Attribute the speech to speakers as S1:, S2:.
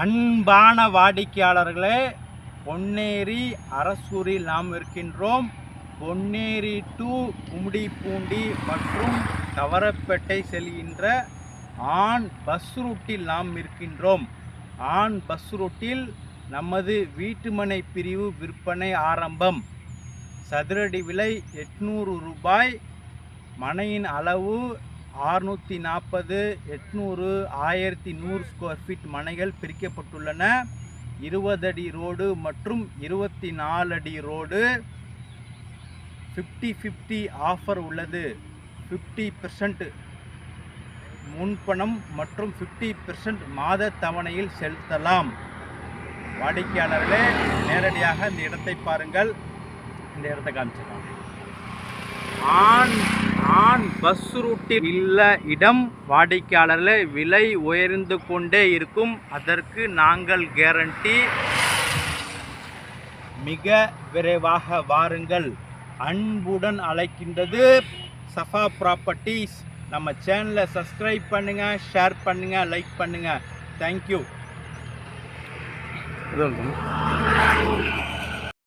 S1: அன்பான வாடிக்கையாளர்களே பொன்னேரி அரசூரில் நாம் இருக்கின்றோம். பொன்னேரி டு கும்டிப்பூண்டி மற்றும் கவரப்பேட்டை செல்கின்ற ஆண் பஸ் ரூட்டில் நாம் இருக்கின்றோம். ஆண் பஸ் ரூட்டில் நமது வீட்டுமனை பிரிவு விற்பனை ஆரம்பம். சதுரடி விலை எட்நூறு ரூபாய். மனையின் அளவு ஆறுநூற்றி நாற்பது எட்நூறு ஆயிரத்தி நூறு ஸ்கொயர் ஃபீட் மனைகள் பிரிக்கப்பட்டுள்ளன. இருபது அடி ரோடு மற்றும் இருபத்தி நாலு அடி ரோடு ஃபிஃப்டி ஃபிஃப்டி ஆஃபர் உள்ளது. ஃபிஃப்டி பெர்சன்ட் முன்பணம் மற்றும் ஃபிஃப்டி பெர்சன்ட் மாத தவணையில் செலுத்தலாம். வாடிக்கையாளர்களே நேரடியாக இந்த இடத்தை பாருங்கள். இந்த இடத்தை காமிச்சிடலாம். ஆண் ஆண் பஸ் ரூட்டில் உள்ள இடம் வாடிக்கையாளர்களை விலை உயர்ந்து கொண்டே இருக்கும். அதற்கு நாங்கள் கேரண்டி மிக விரைவாக வாருங்கள். அன்புடன் அழைக்கின்றது சஃபா ப்ராப்பர்ட்டிஸ் நம்ம சேனலை சப்ஸ்கிரைப் பண்ணுங்கள் ஷேர் பண்ணுங்கள் லைக் பண்ணுங்கள் தேங்க்யூ
S2: இது